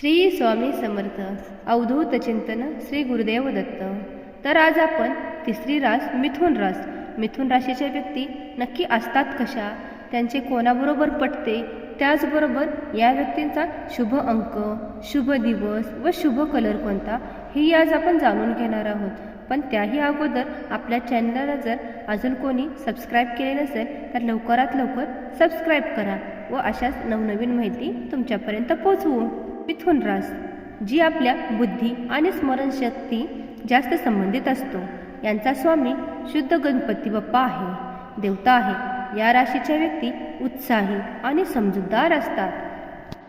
श्री स्वामी समर्थ अवधूत चिंतन श्री गुरुदेव दत्त. तर आज आपण तिसरी रास मिथुन रास. मिथुन राशीच्या व्यक्ती नक्की असतात कशा? त्यांचे कोणाबरोबर पटते? त्याचबरोबर या व्यक्तींचा शुभ अंक शुभ दिवस व शुभ कलर कोणता? ही आज आपण जाणून घेणार आहोत. पण त्याही अगोदर आपल्या चॅनलला जर अजून कोणी सबस्क्राईब केले नसेल तर लवकरात लवकर सबस्क्राईब करा व अशाच नवनवीन माहिती तुमच्यापर्यंत पोचवू मिथुन रास जी आपल्या बुद्धी आणि स्मरणशक्ती जास्त संबंधित असतो. यांचा स्वामी शुद्ध गणपती बाप्पा आहे. देवता आहे. या राशीच्या व्यक्ती उत्साही आणि समजूतदार असतात.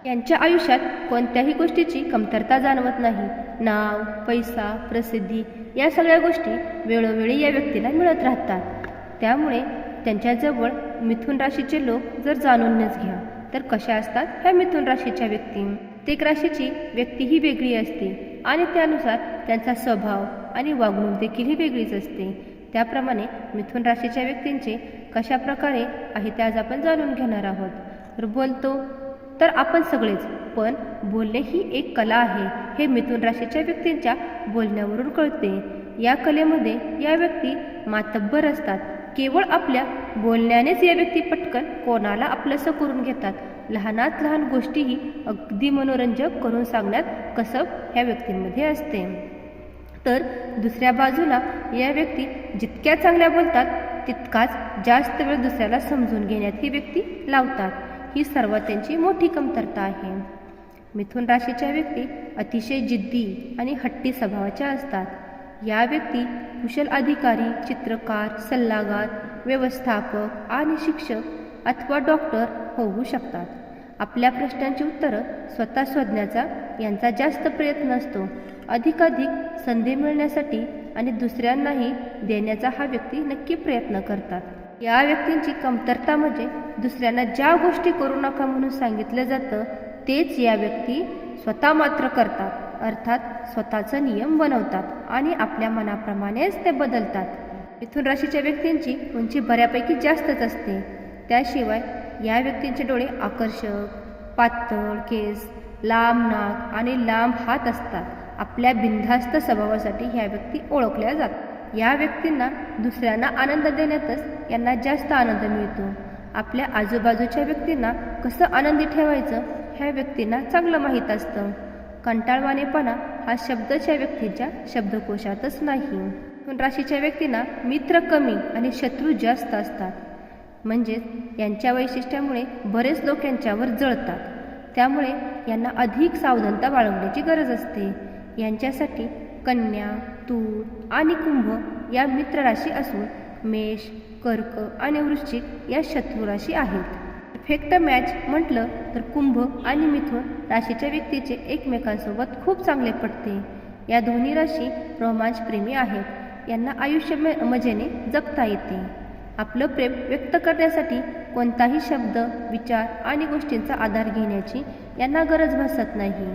यांच्या आयुष्यात कोणत्याही गोष्टीची कमतरता जाणवत नाही. नाव पैसा प्रसिद्धी या सगळ्या गोष्टी वेळोवेळी या व्यक्तीला मिळत राहतात. त्यामुळे त्यांच्याजवळ मिथुन राशीचे लोक जर जाणूनच घ्या तर कशा असतात ह्या मिथुन राशीच्या व्यक्ती? प्रत्येक राशीची व्यक्ती ही वेगळी असते आणि त्यानुसार त्यांचा स्वभाव आणि वागणूक देखील ही वेगळीच असते. त्याप्रमाणे मिथुन राशीच्या व्यक्तींचे कशा प्रकारे आहे ते आज आपण जाणून घेणार आहोत. तर बोलतो तर आपण सगळेच पण बोलणे ही एक कला आहे हे मिथुन राशीच्या व्यक्तींच्या बोलण्यावरून कळते. या कलेमध्ये या व्यक्ती मातब्बर असतात. केवळ आपल्या बोलण्यानेच या व्यक्ती पटकन कोणाला आपलंसं करून घेतात. लहानात लहान गोष्टीही अगदी मनोरंजक करून सांगण्यात कसब ह्या व्यक्तींमध्ये असते. तर दुसऱ्या बाजूला या व्यक्ती जितक्या चांगल्या बोलतात तितकाच जास्त वेळ दुसऱ्याला समजून घेण्यात ही व्यक्ती लावतात. ही सर्वात त्यांची मोठी कमतरता आहे. मिथुन राशीच्या व्यक्ती अतिशय जिद्दी आणि हट्टी स्वभावाच्या असतात. या व्यक्ती कुशल अधिकारी चित्रकार सल्लागार व्यवस्थापक आणि शिक्षक अथवा डॉक्टर होऊ शकतात. आपल्या प्रश्नांची उत्तरं स्वतः शोधण्याचा यांचा जास्त प्रयत्न असतो. अधिकाधिक संधी मिळण्यासाठी आणि दुसऱ्यांनाही देण्याचा हा व्यक्ती नक्की प्रयत्न करतात. या व्यक्तींची कमतरता म्हणजे दुसऱ्यांना ज्या गोष्टी करू नका म्हणून सांगितलं जातं तेच या व्यक्ती स्वतः मात्र करतात. अर्थात स्वतःचा नियम बनवतात आणि आपल्या मनाप्रमाणेच ते बदलतात. मिथुन राशीच्या व्यक्तींची उंची बऱ्यापैकी जास्तच असते. त्याशिवाय या व्यक्तींचे डोळे आकर्षक पातळ केस लांब नाक आणि लांब हात असतात. आपल्या बिनधास्त स्वभावासाठी ह्या व्यक्ती ओळखल्या जातात या व्यक्तींना दुसऱ्यांना आनंद देण्यातच यांना जास्त आनंद मिळतो. आपल्या आजूबाजूच्या व्यक्तींना कसं आनंदी ठेवायचं ह्या व्यक्तींना चांगलं माहीत असतं. कंटाळवाणेपणा हा शब्दच्या व्यक्तीच्या शब्दकोशातच नाही. पण राशीच्या व्यक्तींना मित्र कमी आणि शत्रू जास्त असतात. म्हणजेच यांच्या वैशिष्ट्यामुळे बरेच लोक यांच्यावर जळतात. त्यामुळे यांना अधिक सावधानता बाळगण्याची गरज असते. यांच्यासाठी कन्या तूर आणि कुंभ या मित्र राशी असून मेष कर्क आणि वृश्चिक या शत्रू राशी आहेत. परफेक्ट मॅच म्हटलं तर कुंभ आणि मिथुन राशीच्या व्यक्तीचे एकमेकांसोबत खूप चांगले पटते या दोन्ही राशी रोमांच प्रेमी आहेत. यांना आयुष्य मजेने जगता येते. आपलं प्रेम व्यक्त करण्यासाठी कोणताही शब्द विचार आणि गोष्टींचा आधार घेण्याची यांना गरज भासत नाही.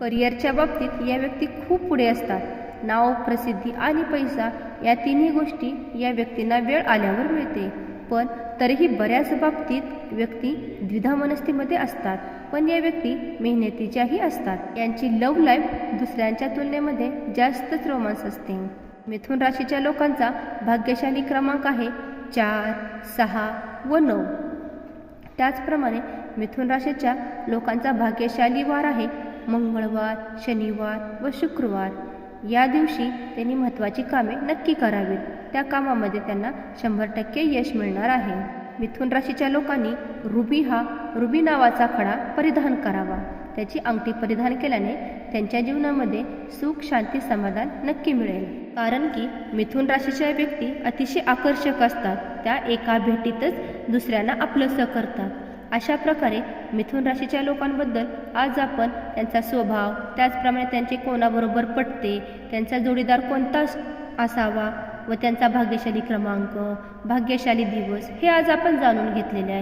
करिअरच्या बाबतीत या व्यक्ती खूप पुढे असतात. नाव प्रसिद्धी आणि पैसा या तिन्ही गोष्टी या व्यक्तींना वेळ आल्यावर मिळते. पण तरीही बऱ्याच बाबतीत व्यक्ती द्विधा मनस्थितीमध्ये असतात. पण या व्यक्ती मेहनतीच्याही असतात. यांची लव्ह लाईफ दुसऱ्यांच्या तुलनेमध्ये जास्तच रोमांस असते. मिथुन राशीच्या लोकांचा भाग्यशाली क्रमांक आहे चार सहा व नऊ. त्याचप्रमाणे मिथुन राशीच्या लोकांचा भाग्यशाली वार आहे. मंगळवार शनिवार व शुक्रवार. या दिवशी त्यांनी महत्त्वाची कामे नक्की करावीत. त्या कामामध्ये त्यांना शंभर टक्के यश मिळणार आहे. मिथुन राशीच्या लोकांनी रुबी हा रुबी नावाचा खडा परिधान करावा. त्याची अंगठी परिधान केल्याने त्यांच्या जीवनामध्ये सुख शांती समाधान नक्की मिळेल. कारण की मिथुन राशीच्या व्यक्ती अतिशय आकर्षक असतात. त्या एका भेटीतच दुसऱ्यांना आपलंसं करतात. अशा प्रकारे मिथुन राशीच्या लोकांबद्दल आज आपण त्यांचा स्वभाव त्याचप्रमाणे त्यांचे कोणाबरोबर पटते त्यांचा जोडीदार कोणता असावा व त्यांचा भाग्यशाली क्रमांक भाग्यशाली दिवस हे आज आपण जाणून घेतलेले आहे.